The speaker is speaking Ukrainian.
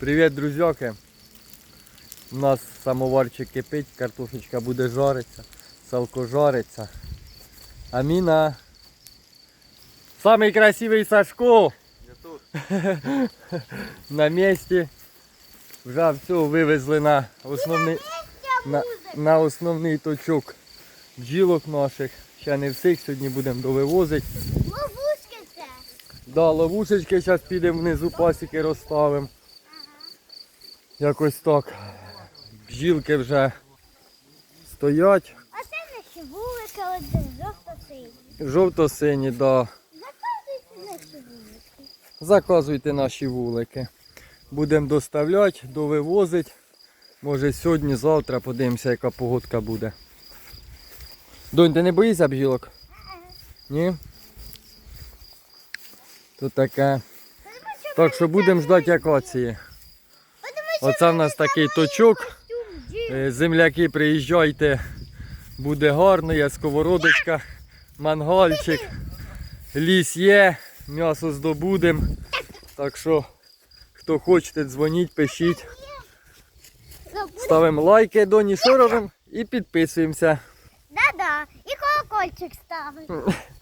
Привіт, друзяки. У нас самоварчик кипить, картошечка буде жариться, салко жариться. Аміна. Самий красивий Сашко Я тут. на місці. Вже все вивезли на основний, на, на основний точок бджілок наших. Ще не всіх, сьогодні будемо довивозити. Ловушки це. Да, ловушечки зараз підемо внизу пасіки розставимо. Якось так. Бджілки вже стоять. А це наші вулики, один жовто-синій. Жовто-сині, да. Заказуйте наші вулики. Заказуйте наші вулики. Будемо доставляти, довивозити. Може сьогодні, завтра подивимося, яка погодка буде. Донь, ти не боїшся бджілок? Ні? Тут таке. Так що будемо ждати акації. Оце в нас такий точок. Е, Земляки, приїжджайте. Буде гарно, є сковородочка, мангальчик. Ліс є, м'ясо здобудемо. Так що, хто хочете, дзвоніть, пишіть. Ставимо лайки, доні, робимо і підписуємося. Да-да. І колокольчик ставить.